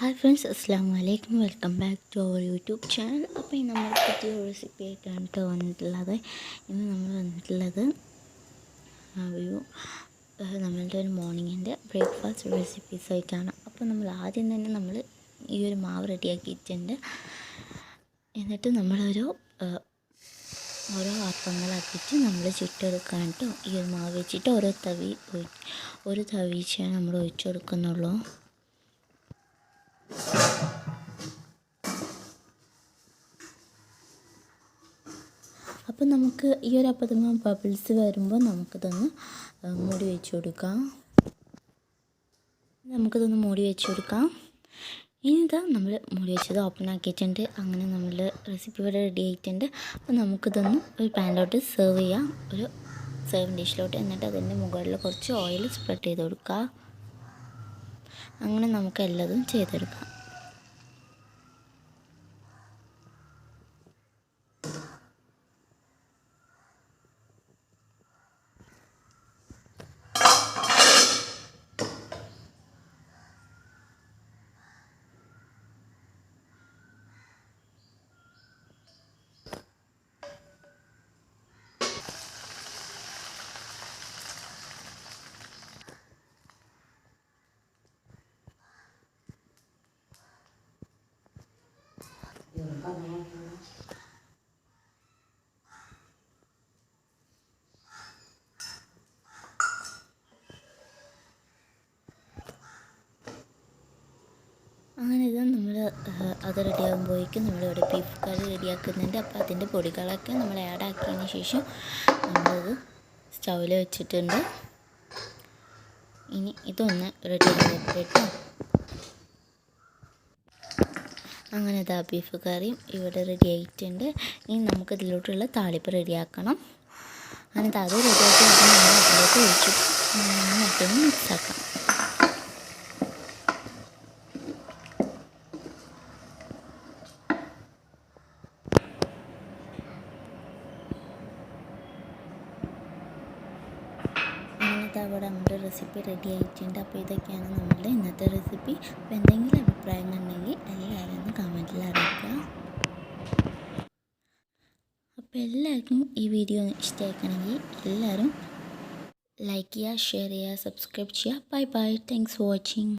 Hi friends അസ്സാം വലൈക്കും welcome back to our YouTube channel അപ്പോൾ ഇന്ന് നമ്മൾ പുതിയ റെസിപ്പി ആയിട്ടാണ് കേട്ടോ വന്നിട്ടുള്ളത്. ഇന്ന് നമ്മൾ വന്നിട്ടുള്ളത് ഒരു നമ്മളുടെ ഒരു മോർണിംഗിന്റെ ബ്രേക്ക്ഫാസ്റ്റ് റെസിപ്പീസ് ആയിട്ടാണ്. അപ്പോൾ നമ്മൾ ആദ്യം തന്നെ നമ്മൾ ഈ ഒരു മാവ് റെഡിയാക്കിയിട്ടുണ്ട്. എന്നിട്ട് നമ്മളൊരു ഓരോ അപ്പങ്ങളാക്കിയിട്ട് നമ്മൾ ചുട്ടെടുക്കാൻ കേട്ടോ ഈ ഒരു മാവ് വെച്ചിട്ട് ഓരോ തവി ഒരു തവീച്ചേ നമ്മൾ ഒഴിച്ചു കൊടുക്കുന്നുള്ളൂ അപ്പോൾ നമുക്ക് ഈ ഒരു അപ്പത്തമ്മ ബബിൾസ് വരുമ്പോൾ നമുക്കിതൊന്ന് മൂടി വെച്ച് കൊടുക്കാം. നമുക്കിതൊന്ന് മൂടി വെച്ച് കൊടുക്കാം. ഇനി ഇതാ നമ്മൾ മൂടി വെച്ചത് ഓപ്പൺ ആക്കിയിട്ടുണ്ട്. അങ്ങനെ നമ്മൾ റെസിപ്പി ഇവിടെ റെഡി ആയിട്ടുണ്ട്. അപ്പോൾ നമുക്കിതൊന്ന് ഒരു പാനിലോട്ട് സെർവ് ചെയ്യാം. ഒരു സെർവ് ഡിഷിലോട്ട് എന്നിട്ട് അതിന്റെ മുകളിൽ കുറച്ച് ഓയിൽ സ്പ്രെഡ് ചെയ്ത് കൊടുക്കുക അങ്ങനെ നമുക്ക് എല്ലാതും ചെയ്തെടുക്കാം. അങ്ങനെ ഇത് നമ്മൾ അത് റെഡിയാകുമ്പോഴേക്കും നമ്മളിവിടെ ബീഫ് കറി റെഡിയാക്കുന്നുണ്ട് അപ്പോൾ അതിന്റെ പൊടികളൊക്കെ നമ്മൾ ആഡ് ആക്കിയതിന് ശേഷം നമ്മളത് സ്റ്റൗവിൽ വെച്ചിട്ടുണ്ട്. ഇനി ഇതൊന്ന് റെഡി ആക്കിയിട്ട് അങ്ങനെ ദാ ബീഫ് കറിയും ഇവിടെ റെഡി ആയിട്ടുണ്ട്. ഇനി നമുക്ക് ഇതിലോട്ടുള്ള താളിപ്പ് റെഡിയാക്കണം. അങ്ങനെ അത് റെഡിയാക്കി അതിലേക്ക് ഒഴിച്ചു മറ്റൊന്ന് മിക്സാക്കാം അവിടെ നമ്മുടെ റെസിപ്പി റെഡി ആയിട്ടുണ്ട്. അപ്പോൾ ഇതൊക്കെയാണ് നമ്മളുടെ ഇന്നത്തെ റെസിപ്പി അപ്പോൾ എന്തെങ്കിലും അഭിപ്രായങ്ങൾ ഉണ്ടെങ്കിൽ എല്ലാവരും ഒന്ന് കമന്റിൽ അറിയിക്കുക. അപ്പോൾ എല്ലാവർക്കും ഈ വീഡിയോ ഇഷ്ടമാക്കണമെങ്കിൽ എല്ലാവരും ലൈക്ക് ചെയ്യുക ഷെയർ ചെയ്യുക സബ്സ്ക്രൈബ് ചെയ്യുക. Bye bye thanks for watching